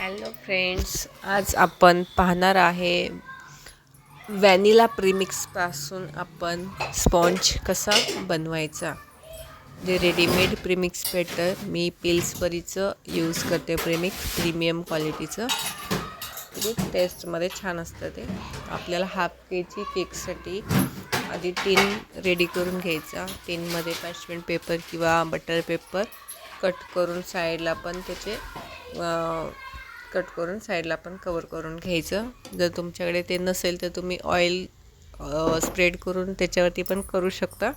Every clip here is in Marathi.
हॅलो फ्रेंड्स आज आपण पाहणार आहे व्हॅनिला प्रिमिक्सपासून आपण स्पॉन्ज कसा बनवायचा. जे रेडीमेड प्रिमिक्स भेटतं मी पिल्सबरीचं यूज करते. प्रिमिक्स प्रीमियम क्वालिटीचं टेस्टमध्ये छान असतं ते. आपल्याला हाफ के जी केकसाठी आधी टीन रेडी करून घ्यायचा. टीनमध्ये पॅशमेंट पेपर किंवा बटर पेपर कट करून साईडला पण त्याचे कट करून साईडला पण कवर करून घ्यायचं. जर तुमच्याकडे ते नसेल तर तुम्ही ऑइल स्प्रेड करून त्याच्यावरती पण करू शकता.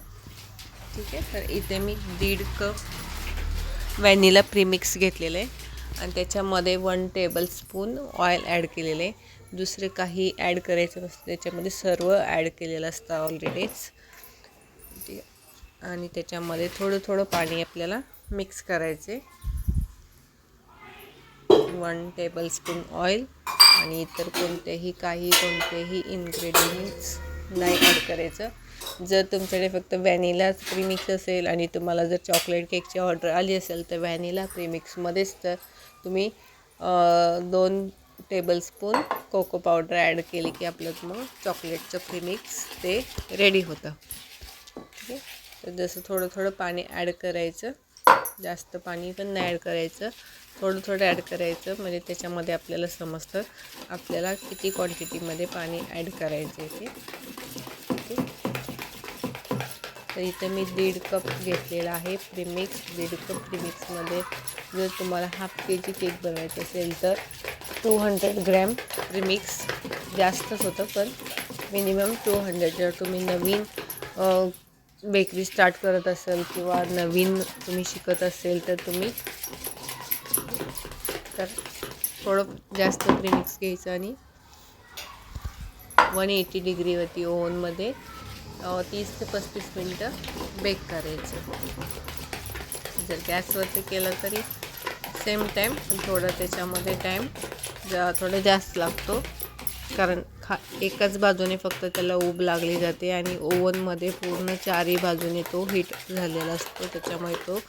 ठीक आहे? तर इथे मी दीड कप व्हॅनिला प्रीमिक्स घेतलेलं आहे. आणि त्याच्यामध्ये one tablespoon oil add केलेलं आहे. दुसरे काही ॲड करायचं नसतं. त्याच्यामध्ये सर्व ॲड केलेलं असतं ऑलरेडीच ठीक आणि त्याच्यामध्ये थोडं थोडं पाणी आपल्याला मिक्स करायचे वन टेबलस्पून ऑइल आणि इतर कोणतेही काही कोणतेही इन्ग्रेडियंट्स नाही ॲड करायचं. जर तुमच्याकडे फक्त व्हॅनिलाच प्रीमिक्स असेल आणि तुम्हाला जर चॉकलेट केकची ऑर्डर आली असेल तर व्हॅनिला प्रीमिक्समध्येच तर तुम्ही दोन टेबलस्पून कोको पावडर ॲड केली की आपलं मग चॉकलेटचं प्रीमिक्स ते रेडी होतं. ठीक आहे? तर जसं थोडं थोडं पाणी ॲड करायचं. जास्त पाणी पण नाही ॲड करायचं. थोडं थोडं ॲड करायचं म्हणजे त्याच्यामध्ये आपल्याला समजतं आपल्याला किती क्वांटिटीमध्ये पाणी ॲड करायचं आहे ते. तर इथं मी दीड कप घेतलेला आहे प्रीमिक्स दीड कप प्रीमिक्समध्ये जर तुम्हाला हाफ के जी केक बनवायचं असेल तर टू हंड्रेड ग्रॅम प्रीमिक्स जास्तच होतं पण मिनिमम टू हंड्रेड जर तुम्ही नवीन बेकरी स्टार्ट करत असेल किंवा नवीन तुम्ही शिकत असेल तर तुम्ही तर थोडं जास्त प्रीमिक्स घ्यायचं आणि वन एटी डिग्रीवरती ओव्हनमध्ये तीस ते पस्तीस मिनटं बेक करायचं. जर गॅसवरती केलं तरी सेम टाईम थोडं त्याच्यामध्ये टाईम जा थोडं जास्त लागतो. कारण खा एकाच बाजूने फक्त त्याला ऊब लागली जाते आणि ओव्हनमध्ये पूर्ण चारही बाजूने तो हीट झालेला असतो. त्याच्यामुळे तो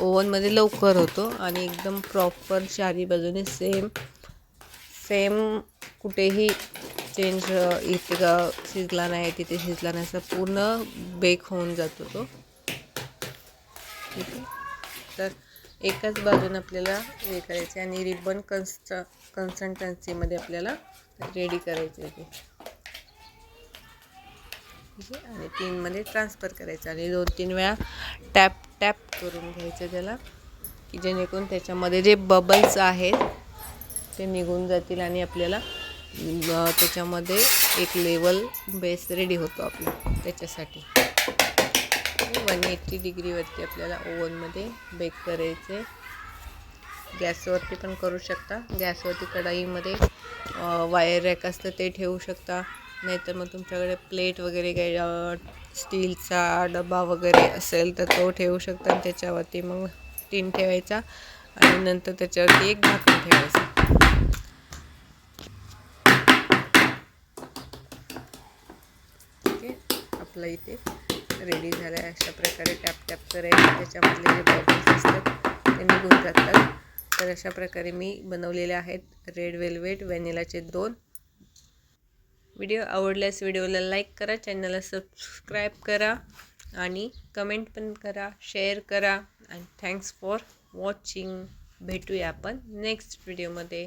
ओव्हनमध्ये लवकर होतो आणि एकदम प्रॉपर चारही बाजूने सेम सेम कुठेही चेंज इथे का शिजला नाही तिथे शिजला नाही असं पूर्ण बेक होऊन जातो तो. ठीक आहे? तर एकाच बाजूने आपल्याला हे करायचे आणि रिबन कन्स्ट कन्सल्टन्सीमध्ये आपल्याला रेडी करायचे ते आणि तीनमध्ये ट्रान्सफर करायचं. आणि दोन तीन वेळा टॅप टॅप करून घ्यायचं त्याला. की जेणेकरून त्याच्यामध्ये जे बबल्स आहेत ते निघून जातील आणि आपल्याला त्याच्यामध्ये एक लेवल बेस रेडी होतो आपला त्याच्यासाठी. वन एट्टी डिग्रीवरती आपल्याला ओव्हनमध्ये बेक करायचे. गॅसवरती पण करू शकता. गॅसवरती कढाईमध्ये वायर रॅक असतं ते ठेवू शकता. नाहीतर मग तुमच्याकडे प्लेट वगैरे काही स्टीलचा डबा वगैरे असेल तर तो ठेवू शकता आणि त्याच्यावरती मग टीन ठेवायचा आणि नंतर त्याच्यावरती एक झाकण ठेवायचं. ठीक आहे आपला इथे रेडी झालं आहे अशा प्रकारे टॅप टॅप करायचं. त्याच्यामधले जे बॉबल्स असतात ते निघून जातात. तर अशा प्रकारे मी बनवलेले आहेत रेड वेल्वेट व्हॅनिलाचे दोन. व्हिडिओ आवडल्यास व्हिडिओला लाईक करा चॅनलला सबस्क्राईब करा आणि कमेंट पण करा शेअर करा. आणि थँक्स फॉर वॉचिंग भेटूया आपण नेक्स्ट व्हिडिओमध्ये.